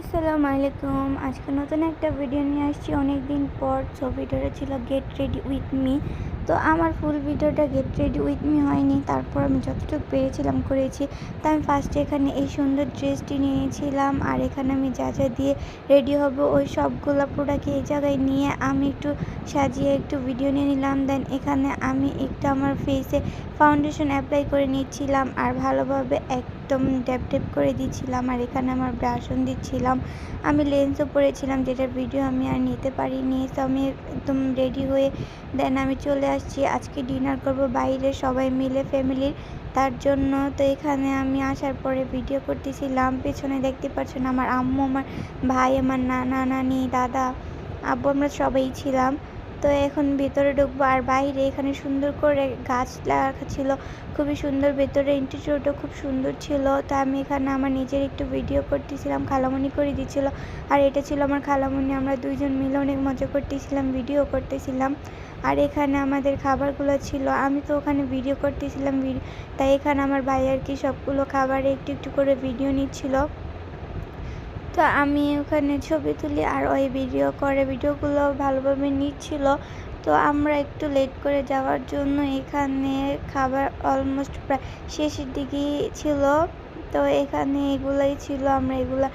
আসসালামু আলাইকুম। আজকে নতুন একটা ভিডিও নিয়ে আসছি। অনেক দিন পর সো ভিডিওটা ছিল গেট রেডি উইথ মি তো আমার ফুল ভিডিওটা গেট রেডি উইথ মি হয়নি। তারপর আমি যতটুকু পেরেছিলাম করেছি। তো আমি ফার্স্টে এখানে এই সুন্দর ড্রেসটি নিয়েছিলাম। আর এখানে আমি যা যা দিয়ে রেডি হব, ওই সবগুলো প্রোডাক্ট এই জায়গায় নিয়ে আমি একটু সাজিয়ে একটু ভিডিও নিয়ে নিলাম। দেন এখানে আমি একটু আমার ফেসে ফাউন্ডেশন অ্যাপ্লাই করে নিচ্ছিলাম। আর ভালোভাবে একদম ড্যাপ ড্যাপ করে দিচ্ছিলাম আর এখানে আমার ব্রাশন দিচ্ছিলাম। আমি লেন্সও পরেছিলাম যেটার ভিডিও আমি আর নিতে পারিনি। তো আমি একদম রেডি হয়ে দেন আমি চলে আসছি। আজকে ডিনার করব বাইরে সবাই মিলে ফ্যামিলির তার জন্য তো এখানে আমি আসার পরে ভিডিও করতেছিলাম। পেছনে দেখতে পাচ্ছেন আমার আম্মু, আমার ভাই, আমার নানা, নানি, দাদা, আব্বু, আমরা সবাই ছিলাম। তো এখন ভেতরে ঢুকবো। আর বাইরে এখানে সুন্দর করে গাছ রাখা ছিল, খুবই সুন্দর। ভেতরে ইন্টিরিয়রটা খুব সুন্দর ছিল। তা আমি এখানে আমার নিজের একটু ভিডিও করতেছিলাম খালামণি করে দিচ্ছিল আর এটা ছিল আমার খালামণি আমরা দুইজন মিলে অনেক মজা করতেছিলাম ভিডিও করতেছিলাম। আর এখানে আমাদের খাবারগুলো ছিল, আমি তো ওখানে ভিডিও করতেছিলাম তাই এখানে আমার ভাই আর কি সবগুলো খাবারে একটু একটু করে ভিডিও নিচ্ছিল। তো আমি ওখানে ছবি তুলি আর ওই ভিডিও করে। ভিডিওগুলো ভালোভাবে নিচ্ছিল। তো আমরা একটু লেট করে যাওয়ার জন্য এখানে খাবার অলমোস্ট প্রায় শেষের দিকেই ছিল। তো এখানে এগুলাই ছিল, আমরা এগুলা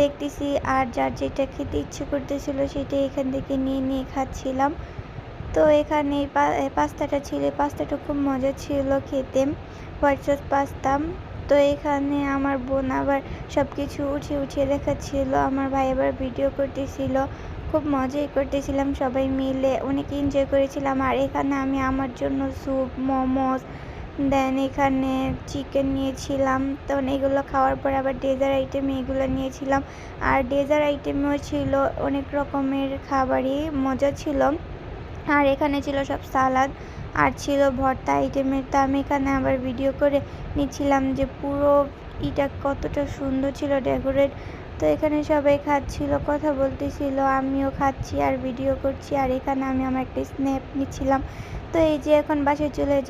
দেখতেছি। আর যার যেটা খেতে ইচ্ছে করতেছিল সেটা এখান থেকে নিয়ে নিয়ে খাচ্ছিলাম। তো এখানে পাস্তাটা ছিল পাস্তাটা খুব মজা ছিল খেতে। White sauce pasta. তো এখানে আমার বোন আবার সব কিছু উঠিয়ে উঠিয়ে দেখাচ্ছিল, আমার ভাই আবার ভিডিও করতেছিল, খুব মজাই করতেছিলাম সবাই মিলে, অনেক এনজয় করেছিলাম। আর এখানে আমি আমার জন্য স্যুপ মোমোস দেন এখানে চিকেন নিয়েছিলাম তখন এগুলো খাওয়ার পর আবার ডেজার আইটেম এগুলো নিয়েছিলাম। আর ডেজার আইটেমও ছিল অনেক রকমের খাবারই, মজা ছিল। আর এখানে ছিল সব সালাদ আর ছিল ভর্তা আইটেমের। তো আমি এখানে আবার ভিডিও করে নিচ্ছিলাম যে পুরো ইটা কতটা সুন্দর ছিল ডেকোরেট তো এখানে সবাই খাচ্ছিল, কথা বলতেছিল, আমিও খাচ্ছি আর ভিডিও করছি। আর এখানে আমি আমার একটা স্ন্যাপ নিচ্ছিলাম। তো এই যে এখন বাসায় চলে যা